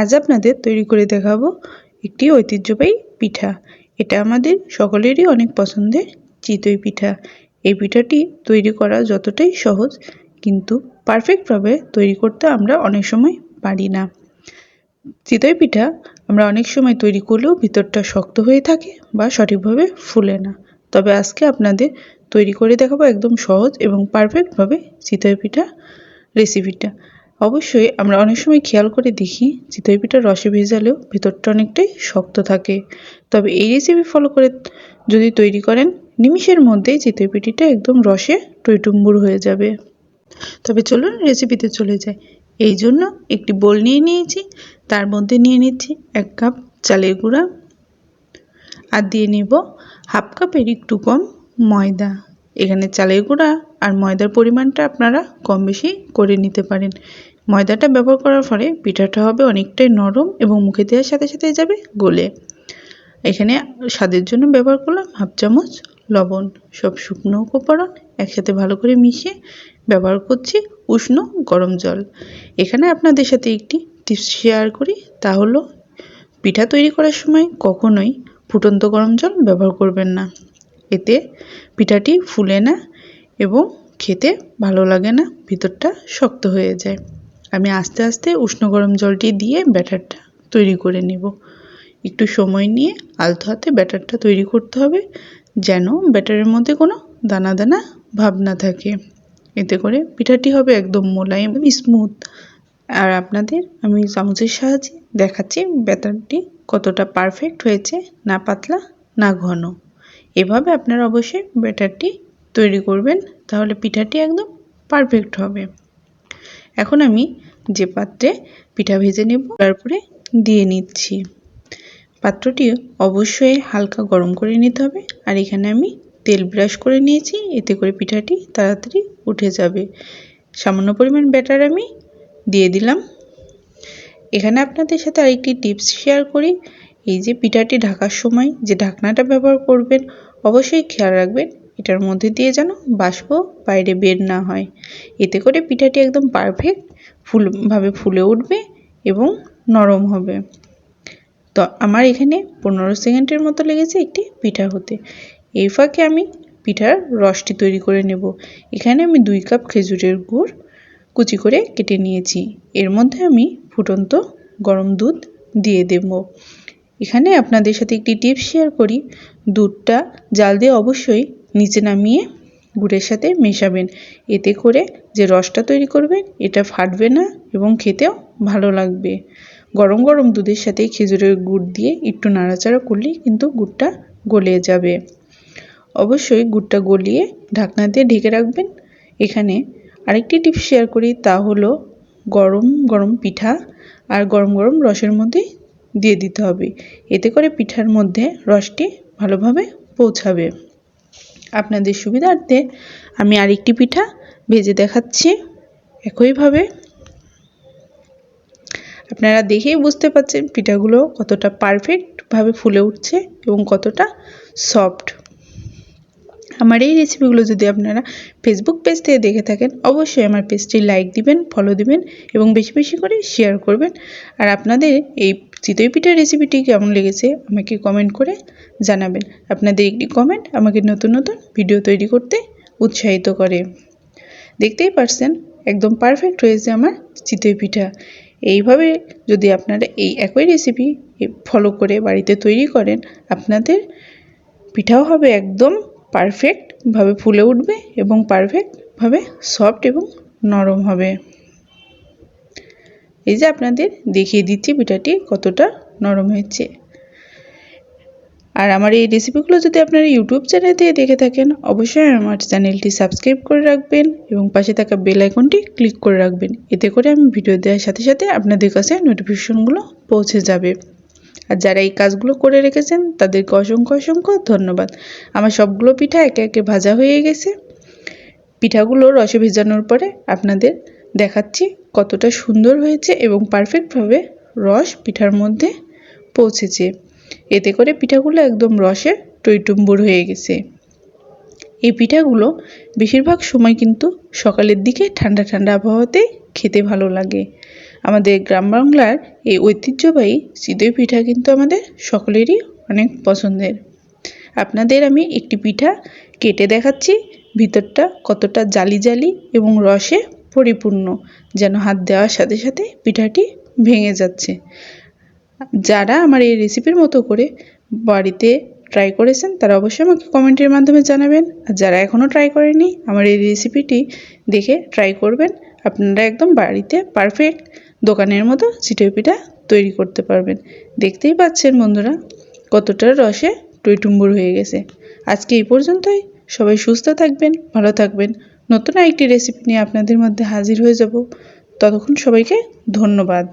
আজ আপনাদের তৈরি করে দেখাবো একটি ঐতিহ্যবাহী পিঠা। এটা আমাদের সকলেরই অনেক পছন্দের চিতই পিঠা। এই পিঠাটি তৈরি করা যতটাই সহজ, কিন্তু পারফেক্টভাবে তৈরি করতে আমরা অনেক সময় পারি না। চিতই পিঠা আমরা অনেক সময় তৈরি করলেও ভিতরটা শক্ত হয়ে থাকে বা সঠিকভাবে ফুলে না। তবে আজকে আপনাদের তৈরি করে দেখাবো একদম সহজ এবং পারফেক্টভাবে চিতই পিঠা রেসিপিটা অবশ্যই আমরা অনেক সময় খেয়াল করে দেখি চিতই পিঠা রসে ভেজালেও ভেতরটা অনেকটাই শক্ত থাকে। তবে এই রেসিপি ফলো করে যদি তৈরি করেন, নিমিষের মধ্যেই চিতই পিঠিটা একদম রসে টইটুম্বুর হয়ে যাবে। তবে চলুন রেসিপিতে চলে যাই। এই জন্য একটি বোল নিয়ে নিয়েছি, তার মধ্যে নিয়ে নিচ্ছি এক কাপ চালের গুঁড়া। আর দিয়ে নিব হাফ কাপের একটু কম ময়দা। এখানে চালের গুঁড়া আর ময়দার পরিমাণটা আপনারা কম বেশি করে নিতে পারেন। ময়দাটা ব্যবহার করার ফলে পিঠাটা হবে অনেকটাই নরম এবং মুখে দেওয়ার সাথে সাথে যাবে গলে। এখানে স্বাদের জন্য ব্যবহার করলাম হাফ চামচ লবণ। সব শুকনো উপকরণ একসাথে ভালো করে মিশিয়ে ব্যবহার করছি উষ্ণ গরম জল। এখানে আপনাদের সাথে একটি টিপস শেয়ার করি, তা হলো, পিঠা তৈরি করার সময় কখনোই ফুটন্ত গরম জল ব্যবহার করবেন না। এতে পিঠাটি ফুলে না এবং খেতে ভালো লাগে না, ভিতরটা শক্ত হয়ে যায়। আমি আস্তে আস্তে উষ্ণ গরম জলটি দিয়ে ব্যাটারটা তৈরি করে নেব। একটু সময় নিয়ে আলতো হাতে ব্যাটারটা তৈরি করতে হবে যেন ব্যাটারের মধ্যে কোনো দানা দানা ভাব না থাকে। এতে করে পিঠাটি হবে একদম মোলায়েম স্মুথ আর আপনাদের আমি চামচের সাহায্যে দেখাচ্ছি ব্যাটারটি কতটা পারফেক্ট হয়েছে, না পাতলা, না ঘন। এভাবে আপনারা অবশ্যই ব্যাটারটি তৈরি করবেন, তাহলে পিঠাটি একদম পারফেক্ট হবে। এখন আমি যে পাত্রে পিঠা ভেজে নেব তারপরে দিয়ে নিচ্ছি। পাত্রটি অবশ্যই হালকা গরম করে নিতে হবে, আর এখানে আমি তেল ব্রাশ করে নিয়েছি, এতে করে পিঠাটি তাড়াতাড়ি উঠে যাবে। সামান্য পরিমাণ ব্যাটার আমি দিয়ে দিলাম। এখানে আপনাদের সাথে আরেকটি টিপস শেয়ার করি এই যে পিঠাটি ঢাকার সময় যে ঢাকনাটা ব্যবহার করবেন, অবশ্যই খেয়াল রাখবেন। এটার মধ্যে দিয়ে যেন বাষ্প বাইরে বের না হয়। এতে করে পিঠাটি একদম পারফেক্ট ফুলভাবে ফুলে উঠবে এবং নরম হবে। তো আমার এখানে পনেরো সেকেন্ডের মতো লেগেছে একটি পিঠা হতে। এই ফাঁকে আমি পিঠার রসটি তৈরি করে নেব। এখানে আমি দুই কাপ খেজুরের গুড় কুচি করে কেটে নিয়েছি। এর মধ্যে আমি ফুটন্ত গরম দুধ দিয়ে দেব। এখানে আপনাদের সাথে একটি টিপস শেয়ার করি। দুধটা জাল দিয়ে অবশ্যই নিচে নামিয়ে গুড়ের সাথে মেশাবেন। এতে করে যে রসটা তৈরি করবেন, এটা ফাটবে না এবং খেতেও ভালো লাগবে। গরম গরম দুধের সাথে খেজুরের গুড় দিয়ে একটু নাড়াচাড়া করলেই কিন্তু গুড়টা গলে যাবে। অবশ্যই গুড়টা গলিয়ে ঢাকনা দিয়ে ঢেকে রাখবেন। এখানে আরেকটি টিপস শেয়ার করি, তা হলো গরম গরম পিঠা আর গরম গরম রসের মধ্যে দিয়ে দিতে হবে। এতে করে পিঠার মধ্যে রসটি ভালোভাবে পৌঁছাবে। আপনাদের সুবিধার্থে আমি আরেকটি পিঠা ভেজে দেখাচ্ছি একইভাবে। আপনারা দেখেই বুঝতে পারছেন পিঠাগুলো কতটা পারফেক্টভাবে ফুলে উঠছে এবং কতটা সফট। আমার এই রেসিপিগুলো যদি আপনারা ফেসবুক পেজ থেকে দেখে থাকেন, অবশ্যই আমার পেজটি লাইক দিবেন, ফলো দিবেন এবং বেশি বেশি করে শেয়ার করবেন। আর আপনাদের এই চিতই পিঠার রেসিপিটি কেমন লেগেছে আমাকে কমেন্ট করে জানাবেন। আপনাদের একটি কমেন্ট আমাকে নতুন নতুন ভিডিও তৈরি করতে উৎসাহিত করে। দেখতেই পারছেন, একদম পারফেক্ট হয়েছে আমার চিতই পিঠা এইভাবে যদি আপনারা এই একই রেসিপি ফলো করে বাড়িতে তৈরি করেন, আপনাদের পিঠাও হবে একদম পারফেক্টভাবে ফুলে উঠবে এবং পারফেক্টভাবে সফট এবং নরম হবে। এই যে আপনাদের দেখিয়ে দিচ্ছি পিঠাটি কতটা নরম হয়েছে। আর আমার এই রেসিপিগুলো যদি আপনারা ইউটিউব চ্যানেল থেকে দেখে থাকেন, অবশ্যই আমার চ্যানেলটি সাবস্ক্রাইব করে রাখবেন এবং পাশে থাকা বেল আইকনটি ক্লিক করে রাখবেন। এতে করে আমি ভিডিও দেওয়ার সাথে সাথে আপনাদের কাছে নোটিফিকেশনগুলো পৌঁছে যাবে। আর যারা এই কাজগুলো করে রেখেছেন, তাদেরকে অসংখ্য অসংখ্য ধন্যবাদ। আমার সবগুলো পিঠা একে একে ভাজা হয়ে গেছে। পিঠাগুলো রসে ভেজানোর পরে আপনাদের দেখাচ্ছি কতটা সুন্দর হয়েছে এবং পারফেক্টভাবে রস পিঠার মধ্যে পৌঁছেছে। এতে করে পিঠাগুলো একদম রসে টইটুম্বুর হয়ে গেছে। এই পিঠাগুলো বেশিরভাগ সময় কিন্তু সকালের দিকে ঠান্ডা ঠান্ডা আবহাওয়াতে খেতে ভালো লাগে। আমাদের গ্রাম বাংলার এই ঐতিহ্যবাহী চিতই পিঠা কিন্তু আমাদের সকলেরই অনেক পছন্দের। আপনাদের আমি একটি পিঠা কেটে দেখাচ্ছি, ভিতরটা কতটা জালি জালি এবং রসে পরিপূর্ণ, যেন হাত দেওয়ার সাথে সাথে পিঠাটি ভেঙে যাচ্ছে। যারা আমার এই রেসিপির মতো করে বাড়িতে ট্রাই করেছেন, তারা অবশ্যই আমাকে কমেন্টের মাধ্যমে জানাবেন। আর যারা এখনও ট্রাই করেনি আমার এই রেসিপিটি দেখে ট্রাই করবেন। আপনারা একদম বাড়িতে পারফেক্ট দোকানের মতো চিতই পিঠা তৈরি করতে পারবেন। দেখতেই পাচ্ছেন বন্ধুরা, কতটা রসে টইটুম্বুর হয়ে গেছে। আজকে এই পর্যন্তই। সবাই সুস্থ থাকবেন, ভালো থাকবেন। নতুন আরেকটি রেসিপি নিয়ে আপনাদের মধ্যে হাজির হয়ে যাব। ততক্ষণ সবাইকে ধন্যবাদ।